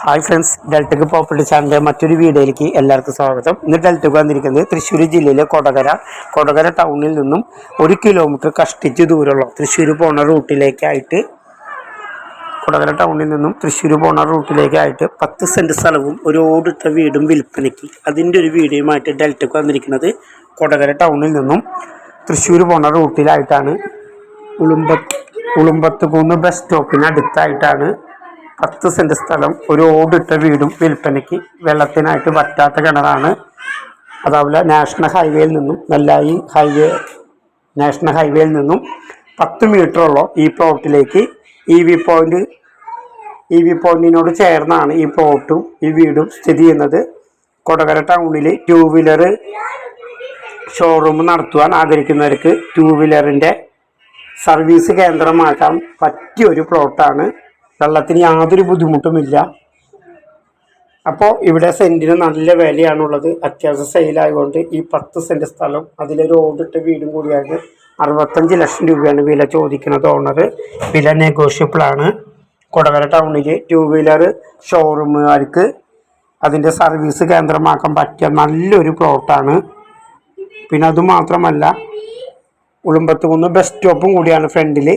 Hi friends ഡെൽറ്റക് property ചാനലിന്റെ മറ്റൊരു വീഡിയോയിലേക്ക് എല്ലാവർക്കും സ്വാഗതം. ഇന്ന് ഡെൽറ്റക്ക് വന്നിരിക്കുന്നത് തൃശ്ശൂർ ജില്ലയിലെ കൊടകര. കൊടകര ടൗണിൽ നിന്നും ഒരു കിലോമീറ്റർ കഷ്ടിച്ച് ദൂരമുള്ള തൃശ്ശൂർ പോണ റൂട്ടിലേക്കായിട്ട് കൊടകര ടൗണിൽ നിന്നും തൃശ്ശൂർ പോണ റൂട്ടിലേക്കായിട്ട് പത്ത് സെന്റ് സ്ഥലവും ഒരു ഓടിട്ട വീടും വിൽപ്പനയ്ക്ക്. അതിന്റെ ഒരു വീഡിയോയുമായിട്ട് ഡെൽറ്റക്ക് വന്നിരിക്കുന്നത് കൊടകര ടൗണിൽ നിന്നും തൃശ്ശൂർ പോണ റൂട്ടിലായിട്ടാണ് ഉളുമ്പ ഉളുമ്പത്തുകുന്ന് ബസ് സ്റ്റോപ്പിന് അടുത്തായിട്ടാണ് പത്ത് സെന്റ് സ്ഥലം ഒരു ഓടിട്ട വീടും വിൽപ്പനയ്ക്ക് വെള്ളത്തിനായിട്ട് പറ്റാത്ത കിണറാണ്. അതുപോലെ നാഷണൽ ഹൈവേയിൽ നിന്നും നെല്ലായി ഹൈവേ നാഷണൽ ഹൈവേയിൽ നിന്നും പത്ത് മീറ്ററുള്ള ഈ പ്ലോട്ടിലേക്ക് E V point E V പോയിന്റിനോട് ചേർന്നാണ് ഈ പ്ലോട്ടും ഈ വീടും സ്ഥിതി ചെയ്യുന്നത്. കൊടകര ടൗണിൽ ടൂ വീലർ ഷോറൂം നടത്തുവാൻ ആഗ്രഹിക്കുന്നവർക്ക് ടൂ വീലറിന്റെ സർവീസ് കേന്ദ്രമാക്കാൻ പറ്റിയൊരു പ്ലോട്ടാണ് വെള്ളത്തിന് യാതൊരു ബുദ്ധിമുട്ടുമില്ല. അപ്പോൾ ഇവിടെ സെന്റിന് നല്ല വിലയാണുള്ളത്. അത്യാവശ്യം സെയിലായതുകൊണ്ട് ഈ പത്ത് സെന്റ് സ്ഥലം അതിലൊരു ഓടിട്ട വീടും കൂടിയാണ് അറുപത്തഞ്ച് ലക്ഷം രൂപയാണ് വില ചോദിക്കുന്നത് ഓണർ വില നെഗോഷ്യബിളാണ് കൊടകര ടൗണിൽ ടൂ വീലർ ഷോറൂമുകാർക്ക് അതിന്റെ സർവീസ് കേന്ദ്രമാക്കാൻ പറ്റിയ നല്ലൊരു പ്ലോട്ടാണ് പിന്നെ അതുമാത്രമല്ല ഉളുമ്പത്തുകുന്ന് ബസ് സ്റ്റോപ്പും കൂടിയാണ് ഫ്രണ്ടിൽ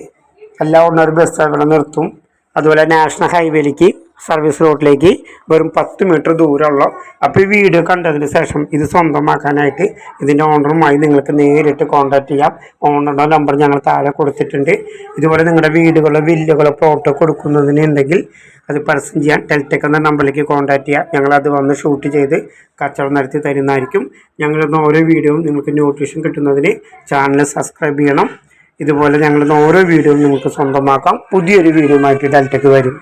എല്ലാ ഓണർ ബസ് അവിടെ നിർത്തും. അതുപോലെ നാഷണൽ ഹൈവേയിലേക്ക് സർവീസ് റോഡിലേക്ക് വെറും പത്ത് മീറ്റർ ദൂരമുള്ള. അപ്പോൾ ഈ വീഡിയോ കണ്ടതിന് ശേഷം ഇത് സ്വന്തമാക്കാനായിട്ട് ഇതിന്റെ ഓണറുമായി നിങ്ങൾക്ക് നേരിട്ട് കോൺടാക്റ്റ് ചെയ്യാം. ഓണറുടെ നമ്പർ ഞങ്ങൾ താഴെ കൊടുത്തിട്ടുണ്ട്. ഇതുപോലെ നിങ്ങളുടെ വീടുകളോ വില്ലുകളോ പ്ലോട്ടോ കൊടുക്കുന്നതിന് ഉണ്ടെങ്കിൽ അത് പരസ്യം ചെയ്യാൻ ടെൽടെക് എന്ന നമ്പറിലേക്ക് കോൺടാക്റ്റ് ചെയ്യാം. ഞങ്ങൾ അത് വന്ന് ഷൂട്ട് ചെയ്ത് കച്ചവടം നടത്തി തരുന്നതായിരിക്കും. ഞങ്ങളിന്ന് ഓരോ വീഡിയോയും നിങ്ങൾക്ക് നോട്ടിഫിക്കേഷൻ കിട്ടുന്നതിന് ചാനൽ സബ്സ്ക്രൈബ് ചെയ്യണം. ഇതുപോലെ ഞങ്ങളുടെ ഓരോ വീഡിയോയും നിങ്ങൾക്ക് സ്വന്തമാക്കാം. പുതിയൊരു വീഡിയോ ആയിട്ട് ഡെൽറ്റയ്ക്ക് വരും.